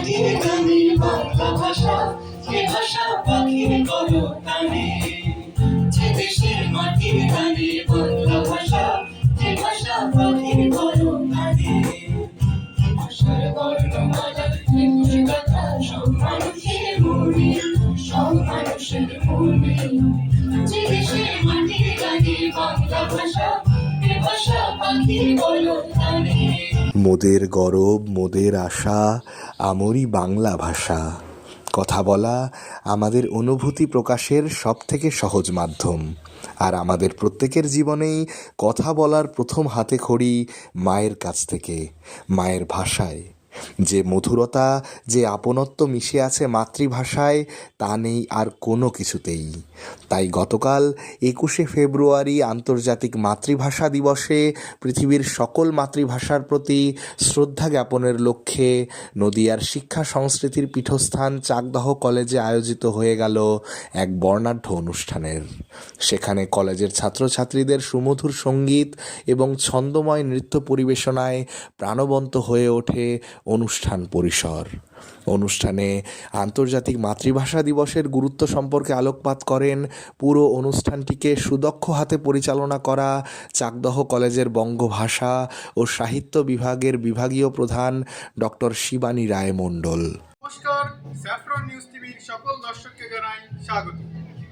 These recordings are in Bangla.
মাটির গানে বাংলা ভাষা, যে ভাষা পাখির করো টানে যে দেশের মাটির গানে বাংলা ভাষা, যে ভাষা পাখির করো টানে ভাষার বর্ণমালা একুশ কথা সব মানুষের মনে সব মানুষের মনে যে দেশের মাটির গানে বাংলা ভাষা, যে ভাষা পাখির করো টানে মোদের গরব, মোদের আশা, আমরি বাংলা ভাষা। কথা বলা আমাদের অনুভূতি প্রকাশের সবথেকে সহজ মাধ্যম। আর আমাদের প্রত্যেকের জীবনেই কথা বলার প্রথম হাতে খড়ি মায়ের কাছ থেকে, মায়ের ভাষায়। যে মধুরতা, যে আপনত্ব মিশে আছে মাতৃভাষায়, তা নেই আর কোনো কিছুতেই। তাই গতকাল একুশে ফেব্রুয়ারি আন্তর্জাতিক মাতৃভাষা দিবসে পৃথিবীর সকল মাতৃভাষার প্রতি শ্রদ্ধা জ্ঞাপনের লক্ষ্যে নদিয়ার শিক্ষা সংস্কৃতির পীঠস্থান চাকদহ কলেজে আয়োজিত হয়ে গেল এক বর্ণাঢ্য অনুষ্ঠানের। সেখানে কলেজের ছাত্রছাত্রীদের সুমধুর সংগীত এবং ছন্দময় নৃত্য পরিবেশনায় প্রাণবন্ত হয়ে ওঠে অনুষ্ঠান পরিসর। অনুষ্ঠানে আন্তর্জাতিক মাতৃভাষা দিবসের গুরুত্ব সম্পর্কে আলোকপাত করেন। পুরো অনুষ্ঠানটিকে সুদক্ষ হাতে পরিচালনা করা চাকদহ কলেজের বঙ্গভাষা ও সাহিত্য বিভাগের বিভাগীয় প্রধান ডক্টর শিবানী রায় মণ্ডল। নমস্কার, স্যাফরন নিউজ টিভির সকল দর্শককে জানাই স্বাগত।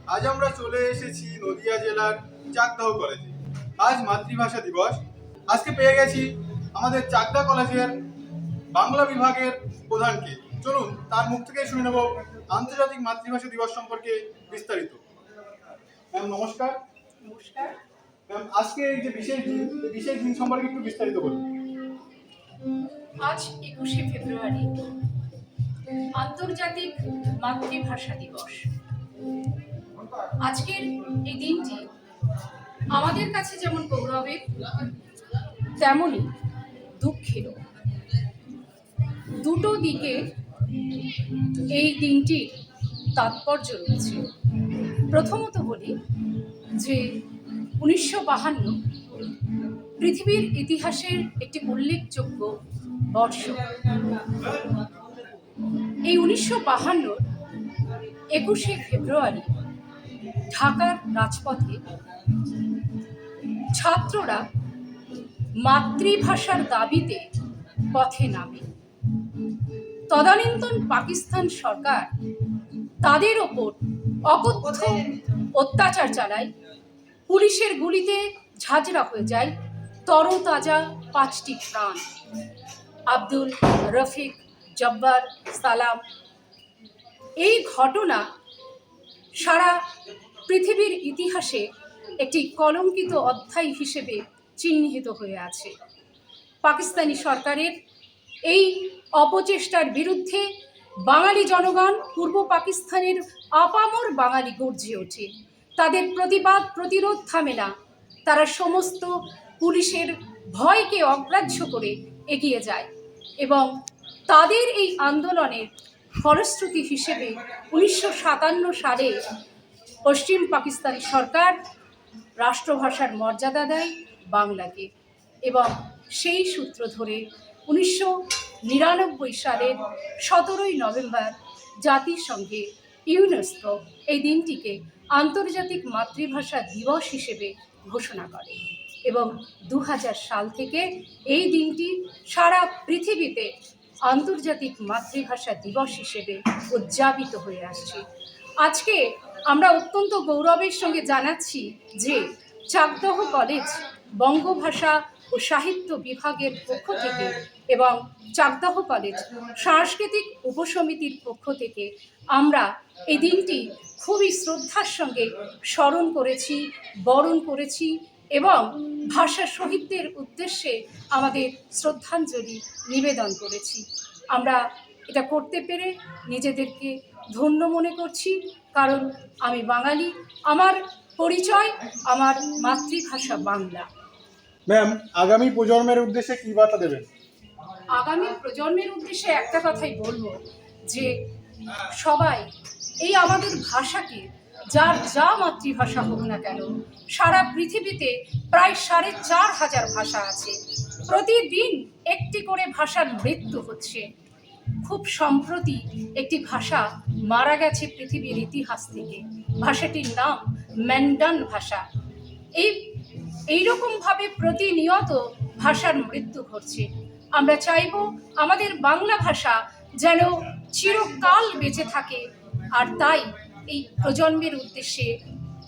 আজ আমরা চলে এসেছি নদিয়া জেলার চাকদাহ কলেজে। আজ মাতৃভাষা দিবস। আজকে পেয়ে গেছি আমাদের চাকদা কলেজের বাংলা বিভাগের প্রধানকে। চলুন তার মুখ থেকে শুনে নেব আন্তর্জাতিক মাতৃভাষা দিবস সম্পর্কে বিস্তারিত। ম্যাম নমস্কার। নমস্কার। ম্যাম আজকে এই যে বিশেষ দিন বিশেষ দিন সম্পর্কে একটু বিস্তারিত বলুন। আজ একুশে ফেব্রুয়ারি আন্তর্জাতিক মাতৃভাষা দিবস। আজকের এই দিনটি আমাদের কাছে যেমন গৌরবের তেমনই দুঃখেরও। দুটো দিকে এই দিনটির তাৎপর্য রয়েছে। প্রথমত বলি যে উনিশশো বাহান্ন পৃথিবীর ইতিহাসের একটি উল্লেখযোগ্য বর্ষ। এই উনিশশো বাহান্নর একুশে ফেব্রুয়ারি ঢাকার রাজপথে ছাত্ররা মাতৃভাষার দাবিতে পথে নামে। তদানীন্তন পাকিস্তান সরকার তাদের ওপর অকথ্য অত্যাচার চালায়, পুলিশের গুলিতে ঝাঁঝরা হয়ে যায় তরতাজা পাঁচটি প্রাণ। আব্দুল রফিক, জব্বার, সালাম। এই ঘটনা সারা পৃথিবীর ইতিহাসে একটি কলঙ্কিত অধ্যায় হিসেবে চিহ্নিত হয়ে আছে। পাকিস্তানি সরকারের এই অপচেষ্টার বিরুদ্ধে বাঙালি জনগণ পূর্ব পাকিস্তানের আপামর বাঙালি গর্জে ওঠে। তাদের প্রতিবাদ, প্রতিরোধ থামে না তারা সমস্ত পুলিশের ভয়কে অগ্রাহ্য করে এগিয়ে যায় এবং তাদের এই আন্দোলনের ফলশ্রুতি হিসেবে উনিশশো সাতান্ন সালে পশ্চিম পাকিস্তানি সরকার রাষ্ট্রভাষার মর্যাদা দেয় বাংলাকে এবং সেই সূত্র ধরে উনিশশো নিরানব্বই সালের সতেরোই নভেম্বর জাতিসংঘে ইউনেস্কো এই দিনটিকে আন্তর্জাতিক মাতৃভাষা দিবস হিসেবে ঘোষণা করে এবং দু হাজার সাল থেকে এই দিনটি সারা পৃথিবীতে আন্তর্জাতিক মাতৃভাষা দিবস হিসেবে উদযাপিত হয়ে আসছে। আজকে আমরা অত্যন্ত গৌরবের সঙ্গে জানাচ্ছি যে চাকদহ কলেজ বঙ্গভাষা ও সাহিত্য বিভাগের পক্ষ থেকে এবং চাকদাহ কলেজ সাংস্কৃতিক উপসমিতির পক্ষ থেকে আমরা এই দিনটি খুবই শ্রদ্ধার সঙ্গে স্মরণ করেছি, বরণ করেছি এবং ভাষা শহীদদের উদ্দেশ্যে আমাদের শ্রদ্ধাঞ্জলি নিবেদন করেছি। আমরা এটা করতে পেরে নিজেদেরকে ধন্য মনে করছি, কারণ আমি বাঙালি, আমার পরিচয়, আমার মাতৃভাষা বাংলা। ম্যাম আগামী প্রজন্মের উদ্দেশ্যে কি বার্তা দেবেন? আগামী প্রজন্মের উদ্দেশ্যে একটা কথাই বলব যে সবাই এই আমাদের ভাষাকে, যার যা মাতৃভাষা হোক না কেন, সারা পৃথিবীতে প্রায় সাড়ে চার হাজার ভাষা আছে। প্রতিদিন একটি করে ভাষার মৃত্যু হচ্ছে। খুব সম্প্রতি একটি ভাষা মারা গেছে পৃথিবীর ইতিহাস থেকে। ভাষাটির নাম ম্যান্ডান ভাষা। এই এইরকমভাবে প্রতিনিয়ত ভাষার মৃত্যু ঘটছে। আমরা চাইব আমাদের বাংলা ভাষা যেন চিরকাল বেঁচে থাকে। আর তাই এই প্রজন্মের উদ্দেশ্যে,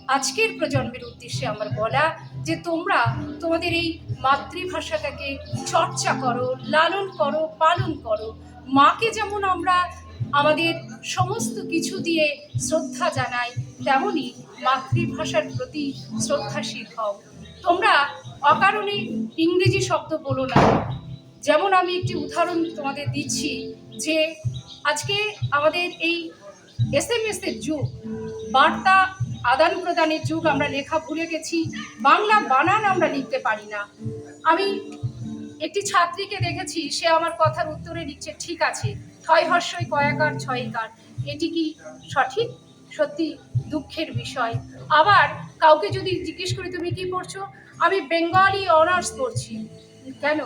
আজকের প্রজন্মের উদ্দেশ্যে আমার বলা যে তোমরা তোমাদের এই মাতৃভাষাটাকে চর্চা করো, লালন করো, পালন করো। মাকে যেমন আমরা আমাদের সমস্ত কিছু দিয়ে শ্রদ্ধা জানাই তেমনই মাতৃভাষার প্রতি শ্রদ্ধাশীল হও। তোমরা অকারণে ইংরেজি শব্দ বলো না। যেমন আমি একটি উদাহরণ তোমাদের দিচ্ছি যে আজকে আমাদের এই এস এম এর যুগ, বার্তা আদান প্রদানের যুগ আমরা লেখা ভুলে গেছি, বাংলা বানান আমরা লিখতে পারি না। আমি একটি ছাত্রীকে দেখেছি, সে আমার কথার উত্তরে লিখছে, ঠিক আছে ছয় হর্ষই কয়াকার ছয়কার এটি কি সঠিক? সত্যি দুঃখের বিষয়। আবার কাউকে যদি জিজ্ঞেস করি, তুমি কি পড়ছো? আমি বেঙ্গলি অনার্স পড়ছি। কেন?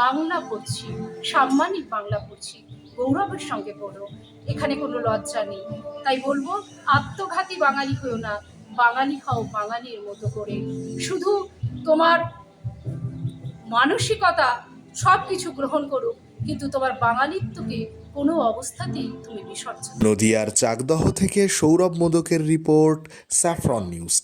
বাংলা পড়ছি। সাম্মানিক বাংলা পড়ছি। গৌরবের সঙ্গে পড়ো। এখানে কোনো লজ্জা নেই। তাই বলব, আত্মঘাতী বাঙালি হয়েও না। বাঙালি হও বাঙালির মতো করে। শুধু তোমার মানসিকতা সব কিছু গ্রহণ করুক, কিন্তু তোমার বাঙালিত্বকে কোনো অবস্থাতেই তুমি বিসর্জন। নদিয়ার চাকদহ থেকে সৌরভ মোদকের রিপোর্ট স্যাফরন নিউজ